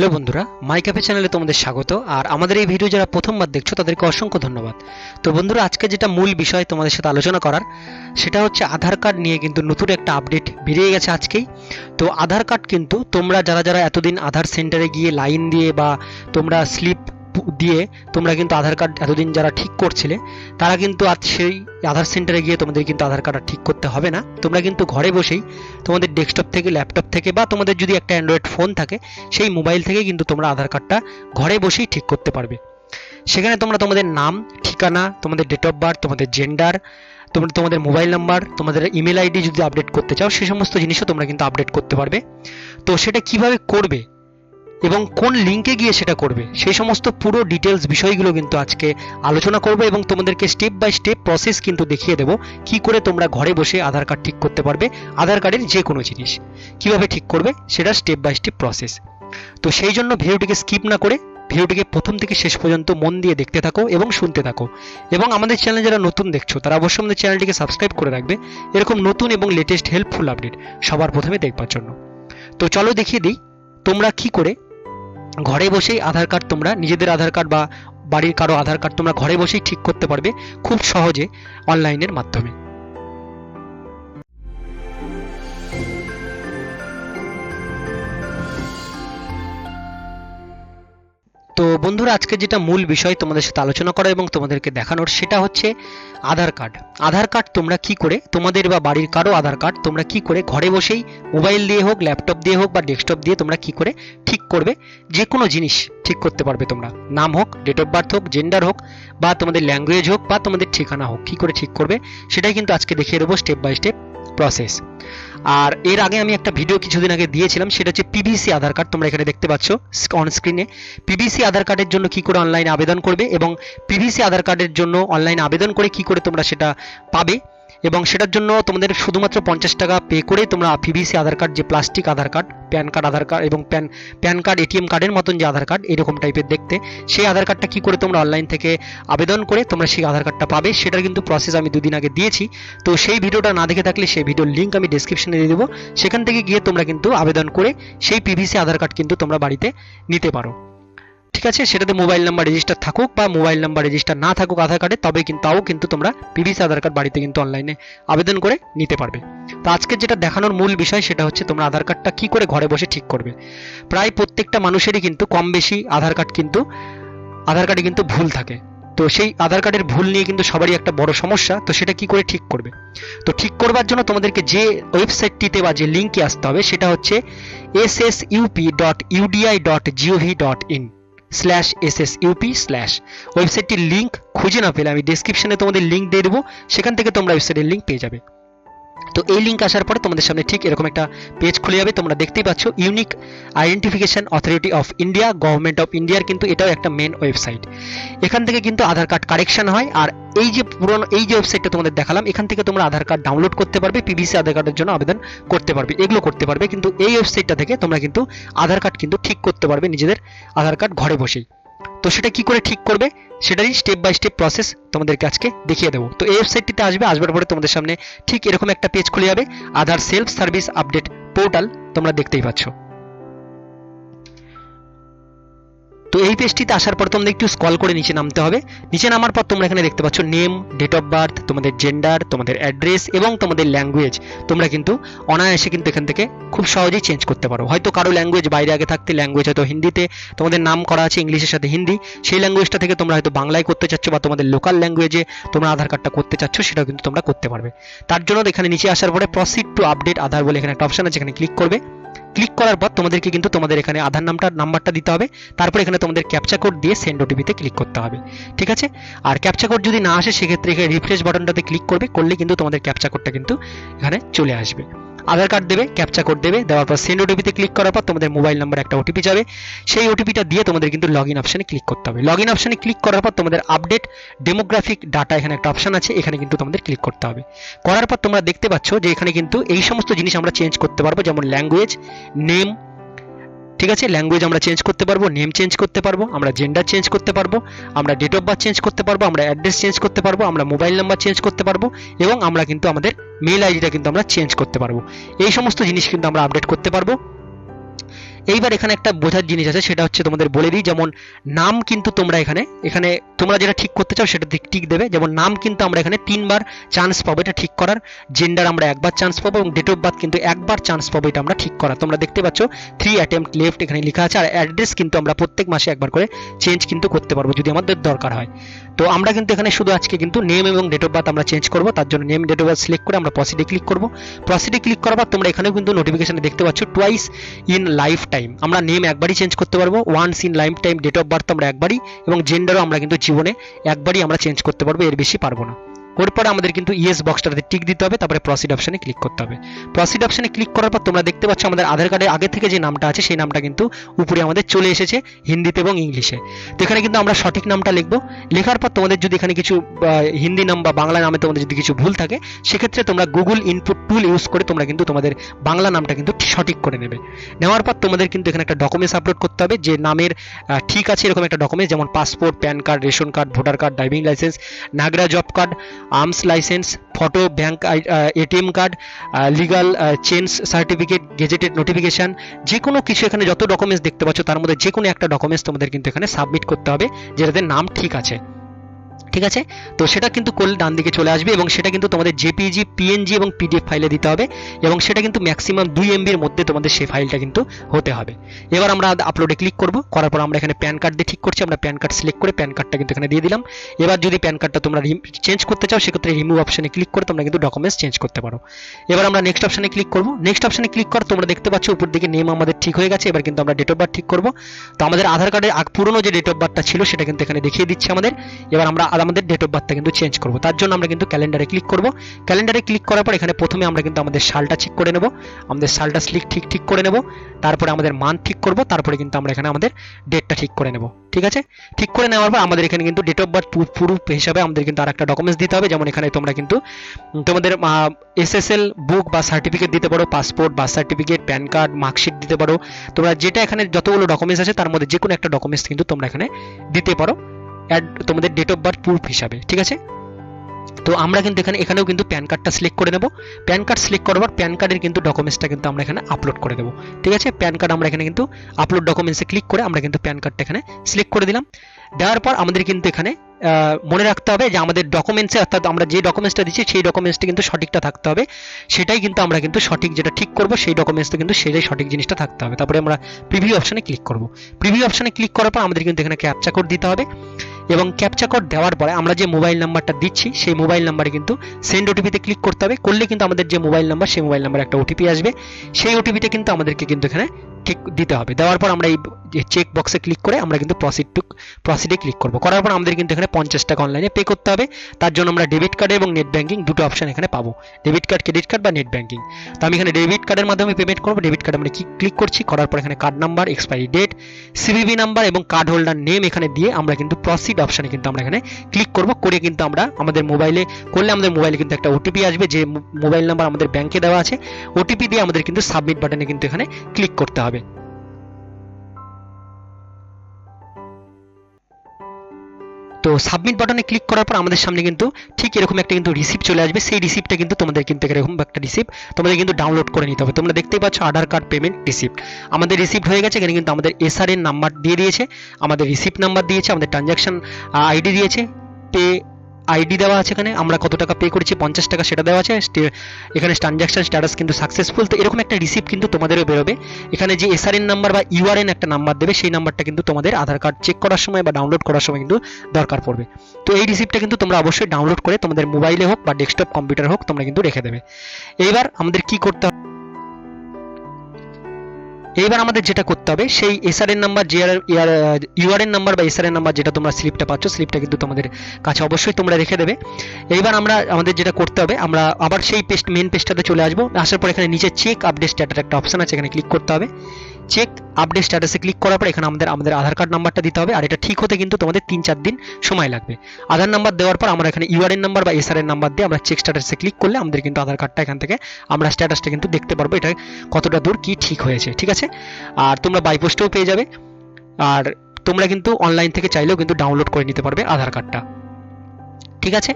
Hello বন্ধুরা, মাই cafe চ্যানেলে তোমাদের স্বাগত, আর আমাদের এই ভিডিও যারা প্রথমবার দেখছ, তাদেরকে অসংখ্য ধন্যবাদ। তো বন্ধুরা, আজকে যেটা মূল বিষয় তোমাদের সাথে আলোচনা করার, সেটা হচ্ছে আধার কার্ড নিয়ে কিন্তু নতুন একটা আপডেট বেরিয়ে গেছে আজকেই। তো আধার কার্ড কিন্তু তোমরা যারা যারা এতদিন আধার সেন্টারে গিয়ে লাইন দিয়ে বা তোমরা স্লিপ দিয়ে তোমরা কিন্তু আধার কার্ড এতদিন যারা ঠিক করছিলে, তারা কিন্তু আজ সেই আধার সেন্টারে গিয়ে তোমাদের কিন্তু আধার কার্ড আর ঠিক করতে হবে না। তোমরা কিন্তু ঘরে বসেই তোমাদের ডেস্কটপ থেকে, ল্যাপটপ থেকে বা তোমাদের যদি একটা অ্যান্ড্রয়েড ফোন থাকে, সেই মোবাইল থেকে কিন্তু তোমরা আধার কার্ডটা ঘরে বসেই ঠিক করতে পারবে। সেখানে তোমরা তোমাদের নাম, ঠিকানা, তোমাদের ডেট অফ বার্থ তোমাদের জেন্ডার তোমরা তোমাদের মোবাইল নাম্বার তোমাদের ইমেল আইডি যদি আপডেট করতে চাও, সে সমস্ত জিনিসও তোমরা কিন্তু আপডেট করতে পারবে। তো সেটা কীভাবে করবে? এবং কোন লিঙ্কে গিয়ে সেটা করবে, সেই সমস্ত পুরো ডিটেলস বিষয়গুলো কিন্তু আজকে আলোচনা করব এবং তোমাদেরকে স্টেপ বাই স্টেপ প্রসেস কিন্তু দেখিয়ে দেবো, কি করে তোমরা ঘরে বসে আধার কার্ড ঠিক করতে পারবে, আধার কার্ডের যে কোনো জিনিস, কীভাবে ঠিক করবে সেটা স্টেপ বাই স্টেপ প্রসেস তো সেই জন্য ভিডিওটিকে স্কিপ না করে ভিডিওটিকে প্রথম থেকে শেষ পর্যন্ত মন দিয়ে দেখতে থাকো এবং শুনতে থাকো। এবং আমাদের চ্যানেল যারা নতুন দেখছ, তারা অবশ্যই আমাদের চ্যানেলটিকে সাবস্ক্রাইব করে রাখবে। এরকম নতুন এবং লেটেস্ট হেল্পফুল আপডেট সবার প্রথমে দেখবার জন্য। তো চলো দেখিয়ে দিই, তোমরা কি করে ঘরে বসেই আধার কার্ড তোমরা নিজেদের আধার কার্ড বা বাড়ির কারও আধার কার্ড তোমরা ঘরে বসেই ঠিক করতে পারবে খুব সহজে অনলাইনের মাধ্যমে। তো বন্ধুরা, আজকে যেটা মূল বিষয় তোমাদের সাথে আলোচনা করা এবং তোমাদেরকে দেখানোর সেটা হচ্ছে আধার কার্ড। আধার কার্ড তোমরা কি করে, তোমাদের বা বাড়ির কারও আধার কার্ড তোমরা কি করে ঘরে বসেই মোবাইল দিয়ে হোক, ল্যাপটপ দিয়ে হোক বা ডেস্কটপ দিয়ে তোমরা কি করে ঠিক করবে যে কোনো জিনিস ঠিক করতে পারবে তোমরা। নাম হোক ডেট অফ বার্থ হোক জেন্ডার হোক বা তোমাদের ল্যাঙ্গুয়েজ হোক বা তোমাদের ঠিকানা হোক, কি করে ঠিক করবে, সেটাই কিন্তু আজকে দেখিয়ে দেবো স্টেপ বাই স্টেপ প্রসেস আর এর আগে আমি একটা ভিডিও কিছুদিন আগে দিয়েছিলাম, সেটা হচ্ছে পিবিসি আধার কার্ড তোমরা এখানে দেখতে পাচ্ছ অন স্ক্রিনে পিবিসি আধার কার্ডের জন্য কি করে অনলাইনে আবেদন করবে এবং পিবিসি আধার কার্ডের জন্য অনলাইনে আবেদন করে কি করে তোমরা সেটা পাবে এবং সেটার জন্য তোমাদের শুধুমাত্র পঞ্চাশ টাকা পে করে তোমরা পিভিসি আধার কার্ড যে plastic Aadhaar card PAN card Aadhaar card এবং প্যান প্যান কার্ড এটিএম কার্ডের মতন যে আধার কার্ড এরকম টাইপের দেখতে। সেই আধার কার্ডটা কি করে তোমরা অনলাইন থেকে আবেদন করে তোমরা সেই আধার কার্ডটা পাবে, সেটার কিন্তু প্রসেস আমি দুদিন আগে দিয়েছি। তো সেই ভিডিওটা না দেখে থাকলে সেই ভিডিওর লিঙ্ক আমি ডিসক্রিপশনে দিয়ে দেবো। সেখান থেকে গিয়ে তোমরা কিন্তু আবেদন করে সেই পিভিসি আধার কার্ড কিন্তু তোমরা বাড়িতে নিতে পারো। ঠিক আছে, সেটাতে মোবাইল নাম্বার রেজিস্টার থাকুক বা মোবাইল নাম্বার রেজিস্টার না থাকুক আধার কার্ডে তবে কিন্তু, তাও কিন্তু তোমরা পিভিসি আধার কার্ড বাড়িতে কিন্তু অনলাইনে আবেদন করে নিতে পারবে। তো আজকের যেটা দেখানোর মূল বিষয়, সেটা হচ্ছে তোমরা আধার কার্ডটা কি করে ঘরে বসে ঠিক করবে। প্রায় প্রত্যেকটা মানুষেরই কিন্তু কম বেশি আধার কার্ড কিন্তু, আধার কার্ডে কিন্তু ভুল থাকে। তো সেই আধার কার্ডের ভুল নিয়ে কিন্তু সবারই একটা বড় সমস্যা, তো সেটা কি করে ঠিক করবে? তো ঠিক করবার জন্য তোমাদেরকে যে ওয়েবসাইটটিতে বা যে লিঙ্কে আসতে হবে, সেটা হচ্ছে S S UP dot UIDAI dot gov dot in slash S S UP slash ওয়েবসাইটটির link খুঁজে না পেলে আমি ডিসক্রিপশানে তোমাদের লিঙ্ক দিয়ে দেবো, সেখান থেকে তোমরা ওয়েবসাইটের লিঙ্ক পেয়ে যাবে। তো এই লিঙ্ক আসার পরে তোমাদের সামনে ঠিক এরকম একটা পেজ খুলে যাবে। তোমরা দেখতেই পাচ্ছ unique identification authority of India government of ইন্ডিয়ার কিন্তু এটাও একটা মেন ওয়েবসাইট এখান থেকে কিন্তু আধার কার্ড কারেকশন হয় আর এই যে পুরনো, এই যে ওয়েবসাইটটা তোমাদের দেখালাম, এখান থেকে তোমরা আধার কার্ড ডাউনলোড করতে পারবে পিবিসি আধার কার্ডের জন্য আবেদন করতে পারবে, এগুলো করতে পারবে। কিন্তু এই ওয়েবসাইটটা থেকে তোমরা কিন্তু আধার কার্ড কিন্তু ঠিক করতে পারবে, নিজেদের আধার কার্ড ঘরে বসেই। তো সেটা কি করে ঠিক করবে? সেটারই স্টেপ বাই স্টেপ প্রসেস তোমাদেরকে আজকে দেখিয়ে দেবো। তো এই ওয়েবসাইটটিতে আসবে, আসবার পরে তোমাদের সামনে ঠিক এরকম একটা পেজ খুলে যাবে Aadhaar self service update portal তোমরা দেখতেই পাচ্ছ। তো এই পেজটিতে আসার পর তোমাদের একটু স্কল করে নিচে নামতে হবে। নিচে নামার পর তোমরা এখানে দেখতে পাচ্ছ নেম ডেট অফ বার্থ তোমাদের জেন্ডার তোমাদের অ্যাড্রেস এবং তোমাদের ল্যাঙ্গুয়েজ তোমরা কিন্তু অনায়াসে কিন্তু এখান থেকে খুব সহজেই চেঞ্জ করতে পারো। হয়তো কারও ল্যাঙ্গুয়েজ বাইরে আগে থাকতে ল্যাঙ্গুয়েজ হয়তো হিন্দিতে, তোমাদের নাম করা আছে ইংলিশের সাথে হিন্দি। সেই ল্যাঙ্গুয়েজটা থেকে তোমরা হয়তো বাংলায় করতে চাচ্ছ বা তোমাদের লোকাল ল্যাঙ্গুয়েজে তোমরা আধার কার্ডটা করতে চাচ্ছ, সেটাও কিন্তু তোমরা করতে পারবে। তার জন্য এখানে নিচে আসার পরে প্রসিড টু আপডেট আধার বলে এখানে একটা অপশন আছে, এখানে ক্লিক করবে। ক্লিক করার পর তোমাদেরকে কিন্তু তোমাদের এখানে আধার নামটা, নাম্বারটা দিতে হবে। তারপর এখানে তোমাদের ক্যাপচা কোড দিয়ে সেন্ড ওটিপিতে ক্লিক করতে হবে। ঠিক আছে? আর ক্যাপচা কোড যদি না আসে, সেক্ষেত্রে এখানে রিফ্রেশ বাটনটাতে ক্লিক করবে, করলে কিন্তু তোমাদের ক্যাপচা কোডটা কিন্তু এখানে চলে আসবে। আধার কার্ড দেবে ক্যাপচা কোড দেবে, দেওয়ার পর সেন্ড ওটিপিতে ক্লিক করার পর তোমাদের মোবাইল নাম্বার একটা ওটিপি যাবে। সেই ওটিপিটা দিয়ে তোমাদের কিন্তু লগ ইন অপশানে ক্লিক করতে হবে। লগ ইন অপশানে ক্লিক করার পর তোমাদের আপডেট ডেমোগ্রাফিক ডাটা এখানে একটা অপশান আছে, এখানে কিন্তু তোমাদের ক্লিক করতে হবে। করার পর তোমরা দেখতে পাচ্ছ যে এখানে কিন্তু এই সমস্ত জিনিস আমরা চেঞ্জ করতে পারব, যেমন ল্যাঙ্গুয়েজ নেম ঠিক আছে? ল্যাঙ্গুয়েজ আমরা চেঞ্জ করতে পারব নেম চেঞ্জ করতে পারব, আমরা জেন্ডার চেঞ্জ করতে পারব, আমরা ডেট অফ বার্থ চেঞ্জ করতে পারব, আমরা অ্যাড্রেস চেঞ্জ করতে পারব, আমরা মোবাইল নাম্বার চেঞ্জ করতে পারব এবং আমরা কিন্তু আমাদের মেল আইডিটা কিন্তু আমরা চেঞ্জ করতে পারব। এই সমস্ত জিনিস কিন্তু আমরা আপডেট করতে পারব। এইবার এখানে একটা বোঝার জিনিস আছে, সেটা হচ্ছে তোমাদের বলে দিই, যেমন নাম কিন্তু তোমরা এখানে এখানে তোমরা যেটা ঠিক করতে চাও সেটা ঠিক দেবে। যেমন নাম কিন্তু আমরা এখানে তিনবার চান্স পাবো, এটা ঠিক করার। জেন্ডার আমরা একবার চান্স পাবো এবং ডেট অফ বার্থ কিন্তু একবার চান্স পাবো, এটা আমরা ঠিক করা তোমরা দেখতে পাচ্ছ থ্রি অ্যাটেম্পট লেফট এখানে লেখা আছে, আর অ্যাড্রেস কিন্তু আমরা প্রত্যেক মাসে একবার করে চেঞ্জ কিন্তু করতে পারব, যদি আমাদের দরকার হয়। তো আমরা কিন্তু এখানে শুধু আজকে কিন্তু নেম এবং ডেট অফ বার্থ আমরা চেঞ্জ করব, তার জন্য name date of birth select করে আমরা প্রসিডে ক্লিক করব। প্রসিডে ক্লিক করার পর তোমরা এখানেও কিন্তু নোটিফিকেশনে দেখতে পাচ্ছ টোয়াইস ইন লাইফ টাইম আমরা নেম একবারই চেঞ্জ করতে পারব। Once in life time date of birth আমরা একবারই এবং জেন্ডারও আমরা কিন্তু জীবনে একবারই আমরা চেঞ্জ করতে পারব, এর বেশি পারব না। ওরপরে আমাদের কিন্তু ইয়েস বক্সটাতে টিক দিতে হবে, তারপরে প্রসিড অপশনে ক্লিক করতে হবে। প্রসিড অপশনে ক্লিক করার পর তোমরা দেখতে পাচ্ছ আমাদের আধার কার্ডের আগে থেকে যে নামটা আছে, সেই নামটা কিন্তু উপরে আমাদের চলে এসেছে হিন্দিতে এবং ইংলিশে। তো এখানে কিন্তু আমরা সঠিক নামটা লিখব। লেখার পর তোমাদের যদি এখানে কিছু হিন্দি নাম বা বাংলা নামে তোমাদের যদি কিছু ভুল থাকে, সেক্ষেত্রে তোমরা গুগল ইনপুট টুল ইউজ করে তোমরা কিন্তু তোমাদের বাংলা নামটা কিন্তু সঠিক করে নেবে। নেওয়ার পর তোমাদের কিন্তু এখানে একটা ডকুমেন্টস আপলোড করতে হবে, যে নামের ঠিক আছে এরকম একটা ডকুমেন্টস যেমন passport pan card ration card voter card driving license নাগরা job card arms license photo bank ATM card legal change certificate gazetted notification যে কোনো কিছু এখানে যত ডকুমেন্টস দেখতে পাচ্ছ, তার মধ্যে যে কোনো একটা ডকুমেন্টস তোমাদের কিন্তু এখানে সাবমিট করতে হবে যেটাতে নাম ঠিক আছে। ঠিক আছে? তো সেটা কিন্তু করলে ডান দিকে চলে আসবে এবং সেটা কিন্তু তোমাদের জেপিজি পিএনজি এবং পিডিএফ ফাইলে দিতে হবে এবং সেটা কিন্তু ম্যাক্সিমাম দুই এমবির মধ্যে তোমাদের সেই ফাইলটা কিন্তু হতে হবে। এবার আমরা আপলোডে ক্লিক করব, করার পর আমরা এখানে প্যান কার্ড দিয়ে ঠিক করছি, আমরা প্যান কার্ড সিলেক্ট করে প্যান কার্ডটা কিন্তু এখানে দিয়ে দিলাম। এবার যদি প্যান কার্ডটা তোমরা চেঞ্জ করতে চাও, সেক্ষেত্রে রিমুভ অপশনে ক্লিক করে তোমরা কিন্তু ডকুমেন্টস চেঞ্জ করতে পারো। এবার আমরা নেক্সট অপশনে ক্লিক করব। নেক্সট অপশনে ক্লিক কর তোমরা দেখতে পাচ্ছ, উপর দিকে নেম আমাদের ঠিক হয়ে গেছে, এবার কিন্তু আমরা ডেট অফ বার্থ ঠিক করব। তো আমাদের আধার কার্ডের পুরনো যে ডেট অফ বার্থটা ছিল, সেটা কিন্তু এখানে দেখিয়ে দিচ্ছে আমাদের। এবার আমরা আর আমাদের ডেট অফ বার্থটা কিন্তু চেঞ্জ করব। তার জন্য আমরা কিন্তু ক্যালেন্ডারে ক্লিক করব। ক্যালেন্ডারে ক্লিক করার পর এখানে প্রথমে আমরা কিন্তু আমাদের সালটা ঠিক করে নেব। আমাদের সালটা স্লিক ঠিক ঠিক করে নেব। তারপরে আমাদের মান ঠিক করব। তারপরে কিন্তু আমরা এখানে আমাদের ডেটটা ঠিক করে নেব। ঠিক আছে? ঠিক করে নেওয়ার পর আমাদের এখানে কিন্তু ডেট অফ বার্থ প্রুফ হিসাবে আমাদের কিন্তু আরেকটা ডকুমেন্টস দিতে হবে। যেমন এখানে তোমরা কিন্তু তোমাদের এসএসএল বুক বা সার্টিফিকেট দিতে পারো passport birth certificate pan card marksheet দিতে পারো। তোমরা যেটা এখানে যতগুলো ডকুমেন্টস আছে, তার মধ্যে যে কোনো একটা ডকুমেন্টস কিন্তু তোমরা এখানে দিতে পারো। অ্যাড তোমাদের ডেট অফ বার্থ প্রুফ হিসাবে, ঠিক আছে? তো আমরা কিন্তু এখানে, এখানেও কিন্তু প্যান কার্ডটা সিলেক্ট করে নেব। প্যান কার্ড সিলেক্ট করার পর প্যান কার্ডের কিন্তু ডকুমেন্টসটা কিন্তু আমরা এখানে আপলোড করে দেবো। ঠিক আছে? প্যান কার্ড আমরা এখানে কিন্তু আপলোড ডকুমেন্টসে ক্লিক করে আমরা কিন্তু প্যান কার্ডটা এখানে সিলেক্ট করে দিলাম। দেওয়ার পর আমাদের কিন্তু এখানে মনে রাখতে হবে যে আমাদের ডকুমেন্টসে অর্থাৎ আমরা যে ডকুমেন্টসটা দিচ্ছি, সেই ডকুমেন্টসটা কিন্তু সঠিকটা থাকতে হবে। সেটাই কিন্তু আমরা কিন্তু সঠিক যেটা ঠিক করব, সেই ডকুমেন্টসটা কিন্তু সেটাই সঠিক জিনিসটা থাকতে হবে। তারপরে আমরা প্রিভিউ অপশানে ক্লিক করব। প্রিভিউ অপশানে ক্লিক করার পর আমাদের কিন্তু এখানে ক্যাপচা কোড দিতে হবে। এবং ক্যাপচা কোড দেওয়ার পরে আমরা যে মোবাইল নাম্বারটা দিচ্ছি, সেই মোবাইল নাম্বারে কিন্তু সেন্ড ওটিপিতে ক্লিক করতে হবে। করলে কিন্তু আমাদের যে মোবাইল নাম্বার সেই মোবাইল নাম্বার একটা ওটিপি আসবে। সেই ওটিপিতে কিন্তু আমাদেরকে কিন্তু এখানে ঠিক দিতে হবে। দেওয়ার পর আমরা এই চেক বক্সে ক্লিক করে আমরা কিন্তু প্রসিড টু প্রসিডে ক্লিক করব। করার পর আমাদের কিন্তু এখানে পঞ্চাশ টাকা অনলাইনে পে করতে হবে। তার জন্য আমরা ডেবিট কার্ড এবং নেট ব্যাঙ্কিং দুটো অপশন এখানে পাবো। ডেবিট কার্ড ক্রেডিট কার্ড বা নেট ব্যাঙ্কিং তো আমি এখানে ডেবিট কার্ডের মাধ্যমে পেমেন্ট করব। ডেবিট কার্ড আমরা ক্লিক করছি? করার পর এখানে card number expiry date CVV number এবং কার্ড হোল্ডার নেম এখানে দিয়ে আমরা কিন্তু প্রসিড অপশনে কিন্তু আমরা এখানে ক্লিক করব। করে কিন্তু আমরা আমাদের মোবাইলে করলে আমাদের মোবাইলে কিন্তু একটা ওটিপি আসবে। যে মোবাইল নাম্বার আমাদের ব্যাংকে দেওয়া আছে ওটিপি দিয়ে আমাদের কিন্তু সাবমিট বাটনে কিন্তু এখানে ক্লিক করতে হবে। তো সাবমিট বাটনে ক্লিক করার পর আমাদের সামনে কিন্তু ঠিক এরকম একটা কিন্তু রিসিপ্ট চলে আসবে। সেই রিসিপ্টটা কিন্তু তোমাদের কিন্তু এরকম একটা রিসিপ্ট তোমাদের কিন্তু ডাউনলোড করে নিতে হবে। তোমরা দেখতেই পাচ্ছ আধার কার্ড পেমেন্ট রিসিপ্ট আমাদের রিসিপ্ট হয়ে গেছে, এখানে কিন্তু আমাদের এসআর এর নাম্বার দিয়ে দিয়েছে। আমাদের রিসিপ্ট নাম্বার দিয়েছে, আমাদের ট্রানজ্যাকশন আইডি দিয়েছে। পে আইডি দেওয়া আছে এখানে, আমরা কত টাকা পে করেছি, পঞ্চাশ টাকা সেটা দেওয়া আছে এখানে ট্রানজাকশন স্ট্যাটাস কিন্তু সাকসেসফুল তো এরকম একটা রিসিপ্ট কিন্তু তোমাদেরও বেরোবে। এখানে যে এসআরএন নাম্বার বা ইউআরএন একটা নাম্বার দেবে, সেই নাম্বারটা কিন্তু তোমাদের আধার কার্ড চেক করার সময় বা ডাউনলোড করার সময় কিন্তু দরকার পড়বে। তো এই রিসিপ্টটা কিন্তু তোমরা অবশ্যই ডাউনলোড করে তোমাদের মোবাইলে হোক বা ডেস্কটপ কম্পিউটার হোক তোমরা কিন্তু রেখে দেবে। এইবার আমাদের কি করতে হবে? এইবার আমাদের যেটা করতে হবে, সেই এসআরএন নাম্বার যে ইউআরএন নাম্বার বা এসআরএন নাম্বার যেটা তোমরা স্লিপটা পাচ্ছ স্লিপটা কিন্তু তোমাদের কাছে অবশ্যই তোমরা রেখে দেবে। এইবার আমরা, আমাদের যেটা করতে হবে, আমরা আবার সেই পেস্ট মেন পেস্টটাতে চলে আসব। আসার পর এখানে নিচে চেক আপডেট স্ট্যাটাস একটা অপশান আছে, এখানে ক্লিক করতে হবে। চেক আপডেট স্ট্যাটাসে ক্লিক করার পর এখানে আমাদের আমাদের আধার কার্ড নাম্বারটা দিতে হবে। আর এটা ঠিক হতে কিন্তু তোমাদের তিন চার দিন সময় লাগবে। আধার নাম্বার দেওয়ার পর আমরা এখানে ইউআরএন নাম্বার বা এসআরএন নাম্বার দিয়ে আমরা চেক স্ট্যাটাসে ক্লিক করলে আমাদের কিন্তু আধার কার্ডটা এখান থেকে আমরা স্ট্যাটাসটা কিন্তু দেখতে পারব এটা কতটা দূর কি ঠিক হয়েছে, ঠিক আছে? আর তোমরা বাইপোস্টেও পেয়ে যাবে। আর তোমরা কিন্তু অনলাইন থেকে চাইলেও কিন্তু ডাউনলোড করে নিতে পারবে আধার কার্ডটা ঠিক আছে?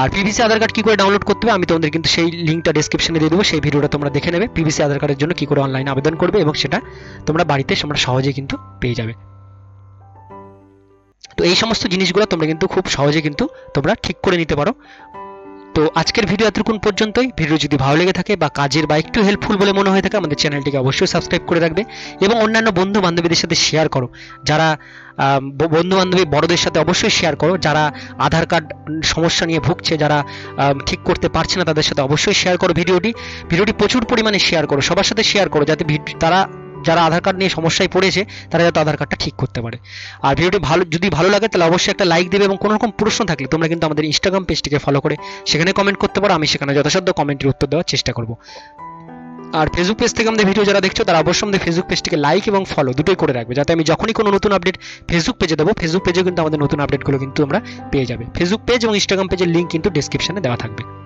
আর পিভিসি আধার কার্ড কি করে ডাউনলোড করতে হবে, আমি তোমাদের কিন্তু সেই লিঙ্কটা ডিসক্রিপশনে দিয়ে দেবো, সেই ভিডিওটা তোমরা দেখে নেবে পিভিসি আধার কার্ডের জন্য কি করে অনলাইনে আবেদন করবে এবং সেটা তোমরা বাড়িতে তোমরা সহজে কিন্তু পেয়ে যাবে। তো এই সমস্ত জিনিসগুলো তোমরা কিন্তু খুব সহজে কিন্তু তোমরা ঠিক করে নিতে পারো। তো আজকের ভিডিও এতক্ষণ পর্যন্তই। ভিডিও যদি ভালো লেগে থাকে বা কাজের বা একটু হেল্পফুল বলে মনে হয়ে থাকে, আমাদের চ্যানেলটিকে অবশ্যই সাবস্ক্রাইব করে রাখবে এবং অন্যান্য বন্ধু বান্ধবীদের সাথে শেয়ার করো। যারা বন্ধু বান্ধবী বড়দের সাথে অবশ্যই শেয়ার করো। যারা আধার কার্ড সমস্যা নিয়ে ভুগছে, যারা ঠিক করতে পারছে না তাদের সাথে অবশ্যই শেয়ার করো ভিডিওটি। ভিডিওটি প্রচুর পরিমাণে শেয়ার করো, সবার সাথে শেয়ার করো যাতে তারা যারা আধার কার্ড নিয়ে সমস্যায় পড়েছে, তারা যাতে আধার কার্ডটা ঠিক করতে পারে। আর ভিডিওটি ভালো, যদি ভালো লাগে, তাহলে অবশ্যই একটা লাইক দেবে এবং কোনো রকম প্রশ্ন থাকলে তোমরা কিন্তু আমাদের ইনস্টাগ্রাম পেজটিকে ফলো করে সেখানে কমেন্ট করতে পারো। আমি সেখানে যথাসাধ্য কমেন্টের উত্তর দেওয়ার চেষ্টা করব। আর ফেসবুক পেজ থেকে আমাদের ভিডিও যারা দেখছ, তারা অবশ্যই আমাদের ফেসবুক পেজটিকে লাইক এবং ফলো দুটোই করে রাখবে। যাতে আমি যখনই কোনো নতুন আপডেট ফেসবুক পেজে দেবো ফেসবুক পেজেও কিন্তু আমাদের নতুন আপডেটগুলো কিন্তু তোমরা পেয়ে যাবে। ফেসবুক পেজ এবং ইনস্টাগ্রাম পেজের লিঙ্ক কিন্তু ডেসক্রিপশনে দেওয়া থাকবে।